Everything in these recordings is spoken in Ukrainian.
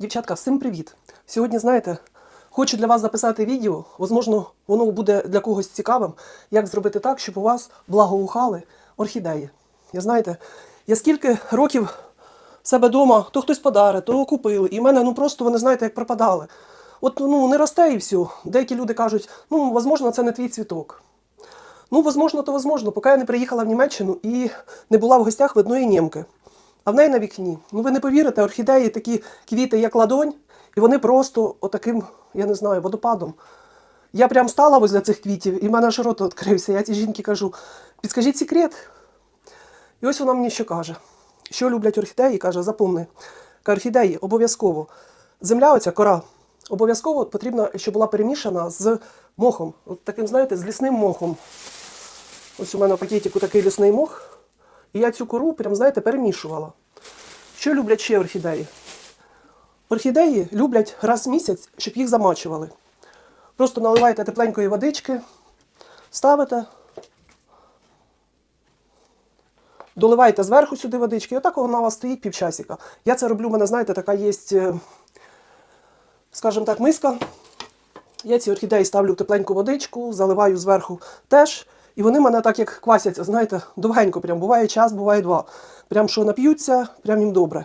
Дівчатка, всім привіт! Сьогодні, знаєте, хочу для вас записати відео. Можливо, воно буде для когось цікавим, як зробити так, щоб у вас благоухали орхідеї. Я знаєте, я скільки років себе вдома, то хтось подарить, то купили. І в мене ну просто вони знаєте, як пропадали. От ну не росте і все. Деякі люди кажуть, ну, можливо, це не твій цвіток. Ну, возможно, то возможно, поки я не приїхала в Німеччину і не була в гостях в одної німки. А в неї на вікні. Ну ви не повірите, орхідеї такі квіти, як ладонь, і вони просто отаким, я не знаю, водопадом. Я прям стала возле цих квітів, і в мене аж рот відкрився. Я цій жінці кажу: підскажіть секрет. І ось вона мені що каже. Що люблять орхідеї? Каже, запомни, орхідеї обов'язково. Земля, оця кора, обов'язково потрібно, щоб була перемішана з мохом. От таким, знаєте, з лісним мохом. Ось у мене в пакетику такий лісний мох. І я цю кору, прям, знаєте, перемішувала. Що люблять ще орхідеї? Орхідеї люблять раз в місяць, щоб їх замачували. Просто наливаєте тепленької водички, ставите, доливаєте зверху сюди водички, і отак вона у вас стоїть півчасика. Я це роблю, у мене, знаєте, така є, е, скажімо так, миска. Я ці орхідеї ставлю в тепленьку водичку, заливаю зверху теж. І вони мене так як квасяться, знаєте, довгенько прям. Буває час, буває два. Прям що нап'ються, прям їм добре.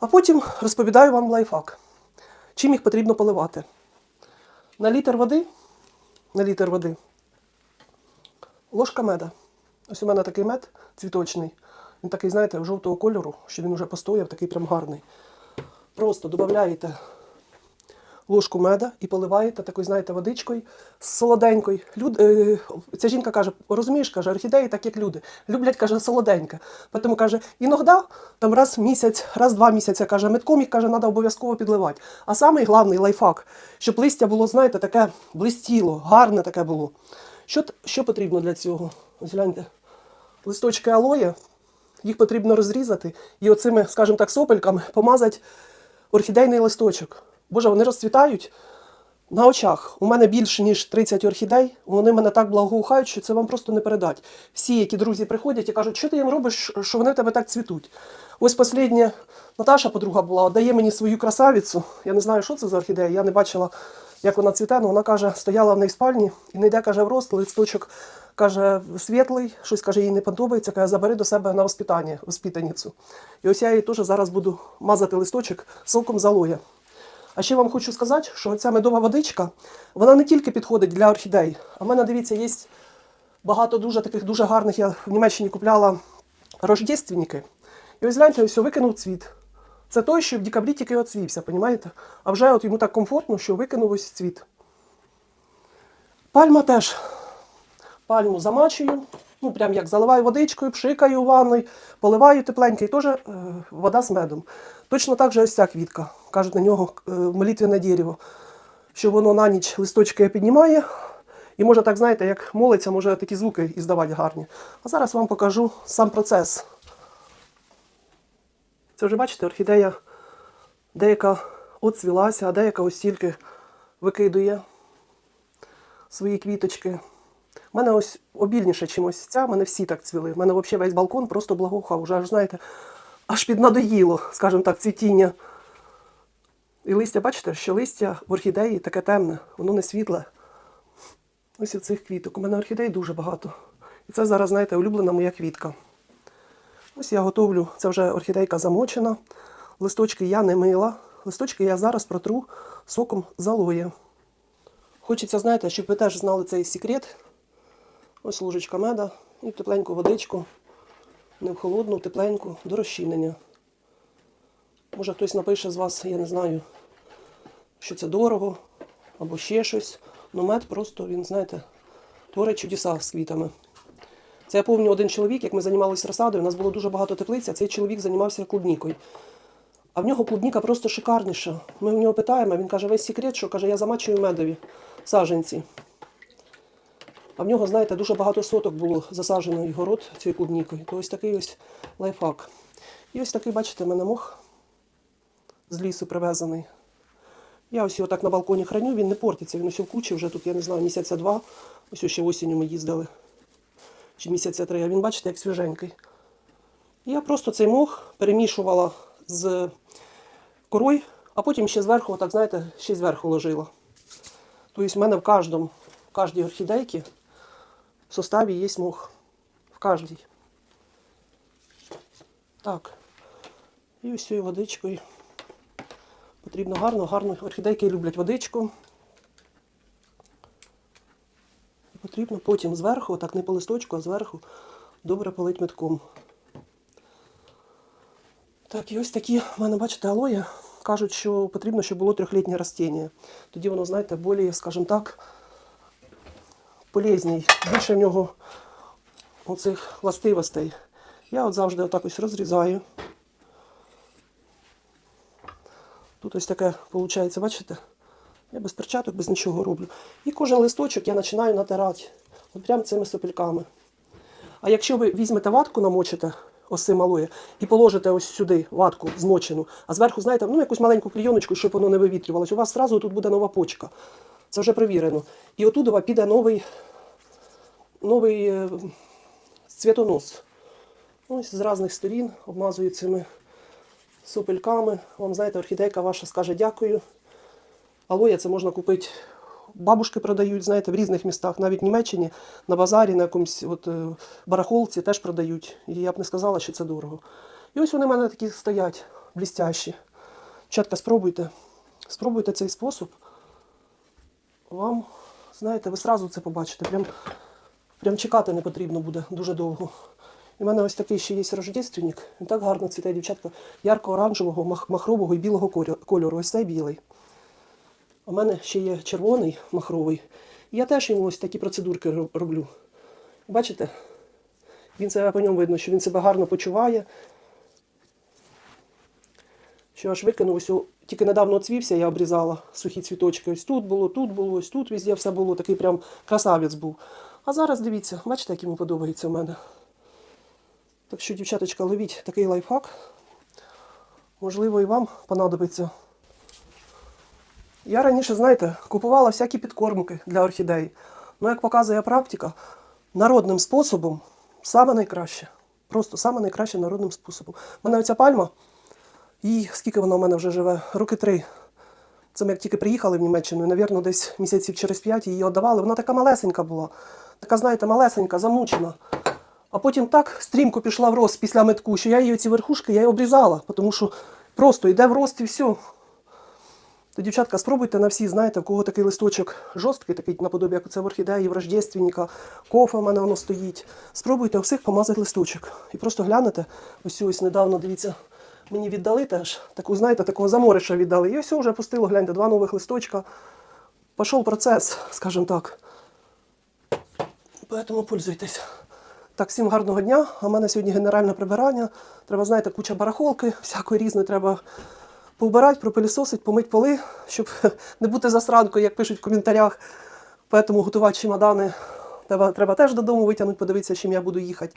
А потім розповідаю вам лайфхак. Чим їх потрібно поливати. На літр води, на літр води, ложка меда. Ось у мене такий мед цвіточний. Він такий, знаєте, жовтого кольору, що він вже постояв, такий прям гарний. Просто додаєте ложку меда і поливаєте такою, знаєте, водичкою солоденькою. Люд, е, ця жінка каже, розумієш, каже, орхідеї так як люди. Люблять, каже, солоденьке. Тому каже, іноді там раз в місяць, раз в два місяці, каже, метком їх каже, треба обов'язково підливати. А самий головний лайфхак, щоб листя було, знаєте, таке блистіло, гарне таке було. Що, що потрібно для цього? Ось. Листочки алоє, їх потрібно розрізати і оцими, скажімо так, сопельками помазати орхідейний листочок. Боже, вони розцвітають на очах. У мене більше, ніж 30 орхідей. Вони мене так благоухають, що це вам просто не передать. Всі, які друзі приходять і кажуть, що ти їм робиш, що вони в тебе так цвітуть. Ось послідня Наташа, подруга була, дає мені свою красавицю. Я не знаю, що це за орхідея. Я не бачила, як вона цвіте, але вона каже, стояла в неї в спальні і не йде, каже, в рост, листочок каже, світлий, щось каже, їй не подобається, каже, забери до себе на воспитання, воспитаницю. І ось я їй теж зараз буду мазати листочок соком з алоє. А ще вам хочу сказати, що ця медова водичка, вона не тільки підходить для орхідей. А в мене, дивіться, є багато дуже таких дуже гарних. Я в Німеччині купляла рождественники. І ось гляньте, ось викинув цвіт. Це той, що в декабрі тільки оцвівся, понімаєте? А вже от йому так комфортно, що викинув ось цвіт. Пальма теж. Пальму замачую, ну прям як заливаю водичкою, пшикаю у ванной, поливаю тепленько і теж е, вода з медом. Точно так же ось ця квітка. Кажуть на нього е, молитвене дерево, що воно на ніч листочки піднімає. І може так, знаєте, як молиться, може такі звуки іздавати гарні. А зараз вам покажу сам процес. Це вже бачите, орхідея деяка оцвілася, а деяка ось тільки викидує свої квіточки. У мене ось обільніше, чим ось ця, мене всі так цвіли. У мене взагалі весь балкон просто благоухав. Уже аж, знаєте, аж піднадоїло, скажімо так, цвітіння. І листя, бачите, що листя в орхідеї таке темне, воно не світле. Ось і цих квіток. У мене орхідей дуже багато. І це зараз, знаєте, улюблена моя квітка. Ось я готовлю, це вже орхідейка замочена. Листочки я не мила. Листочки я зараз протру соком з алоє. Хочеться, знаєте, щоб ви теж знали цей секрет. Ось ложечка меда і тепленьку водичку. Не в холодну, тепленьку, до розчинення. Може хтось напише з вас, я не знаю, що це дорого або ще щось. Ну мед просто, він, знаєте, творить чудеса з квітами. Це я пам'ятаю один чоловік, як ми займалися розсадою, у нас було дуже багато теплиць, а цей чоловік займався клубнікою. А в нього клубніка просто шикарніша. Ми в нього питаємо, він каже, весь секрет, що каже, я замачую медові саженці. А в нього, знаєте, дуже багато соток було засаджено і город цією клубнікою. То ось такий ось лайфхак. І ось такий, бачите, в мене мох з лісу привезений. Я ось його так на балконі храню, він не портиться, він ось в кучі вже тут, я не знаю, місяця два. Ось ще осінню ми їздили. Чи місяця три, а він, бачите, як свіженький. Я просто цей мох перемішувала з корою А потім ще зверху, так знаєте, ще зверху ложила. Тобто в мене в кожному, в кожній орхідейці в составі є мох. В кожній. Так. І ось цією водичкою. Потрібно гарно, гарно. Орхідейки люблять водичку. І потрібно потім зверху, так не по листочку, а зверху добре полить метком. Так, і ось такі, в мене, бачите, алоє. Кажуть, що потрібно, щоб було трьохлітнє ростіння. Тоді воно, знаєте, більш, скажімо так, полезній. Більше в нього оцих властивостей. Я от завжди отак ось розрізаю. Тут ось таке виходить, бачите? Я без перчаток, без нічого роблю. І кожен листочок я починаю натирати. От прямо цими сопельками. А якщо ви візьмете ватку, намочите ось цим алоє, і положите ось сюди ватку змочену, а зверху, знаєте, ну якусь маленьку клійоночку, щоб воно не вивітрювалось, у вас одразу тут буде нова почка. Це вже перевірено. І отут піде новий, новий е, цвітонос. Ось з різних сторін обмазую цими сопельками. Вам, знаєте, орхідейка ваша скаже дякую. Алоя це можна купити. Бабушки продають, знаєте, в різних містах, навіть в Німеччині, на базарі, на якомусь от, е, барахолці теж продають. І я б не сказала, що це дорого. І ось вони в мене такі стоять, блістящі. Дівчатка, спробуйте. Спробуйте цей спосіб. Вам, знаєте, ви сразу це побачите. Прям, прям чекати не потрібно буде дуже довго. І в мене ось такий ще є рождественник. Він так гарно цвіте, дівчатка, ярко-оранжевого, мах- махрового і білого кольору. Ось цей білий. У мене ще є червоний махровий. І я теж йому ось такі процедурки роблю. Бачите? Він себе по ньому видно, що він себе гарно почуває. Що аж викинув ось тільки недавно оцвівся, я обрізала сухі цвіточки. Ось тут було, тут було, ось тут везде все було. Такий прям красавець був. А зараз дивіться, бачите, як йому подобається в мене. Так що, дівчаточка, ловіть такий лайфхак. Можливо, і вам понадобиться. Я раніше, знаєте, купувала всякі підкормки для орхідей. Ну, як показує практика, народним способом саме найкраще. Просто саме найкраще народним способом. У мене оця пальма, і скільки вона у мене вже живе? Роки три. Це ми як тільки приїхали в Німеччину, і, навірно, десь місяців через п'ять її віддавали. Вона така малесенька була. Така, знаєте, малесенька, замучена. А потім так стрімко пішла в рост після метку, що я її ці верхушки я її обрізала, тому що просто йде в рост і все. То, дівчатка, спробуйте на всі, знаєте, в кого такий листочок жорсткий, такий наподобі, як це в орхідеї, в рождественника, кофе в мене воно стоїть. Спробуйте у всіх помазати листочок. І просто глянете, ось ось недавно, дивіться, мені віддали теж, таку, знаєте, такого замориша віддали. І ось вже пустило, гляньте, два нових листочка. Пішов процес, скажімо так. Поэтому пользуйтесь. Так, всім гарного дня. А в мене сьогодні генеральне прибирання. Треба, знаєте, куча барахолки, всякої різної треба повбирати, пропилісосити, помити поли, щоб не бути засранкою, як пишуть в коментарях. Поэтому готувати чемодани треба, треба теж додому витягнути, подивитися, чим я буду їхати.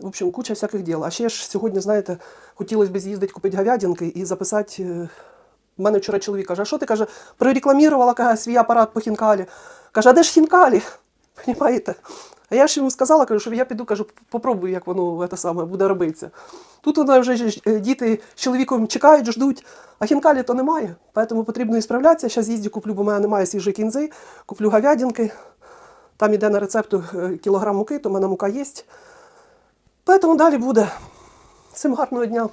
В общем, куча всяких діл. А ще ж сьогодні, знаєте, хотілося б з'їздити купити говядинки і записати. е, У мене вчора чоловік каже, а що ти каже, прорекламувала свій апарат по хінкалі. Каже, а де ж хінкалі? Понімаєте? А я ж йому сказала, кажу, що я піду, кажу, попробую, як воно це саме буде робитися. Тут вона вже е, діти з чоловіком чекають, ждуть, а хінкалі то немає. Тому потрібно і справлятися. Зараз їздю, куплю, бо в мене немає свіжої кінзи, куплю говядинки. Там іде на рецепту е, кілограм муки, то в мене мука є. Тому далі буде. Всім гарного дня.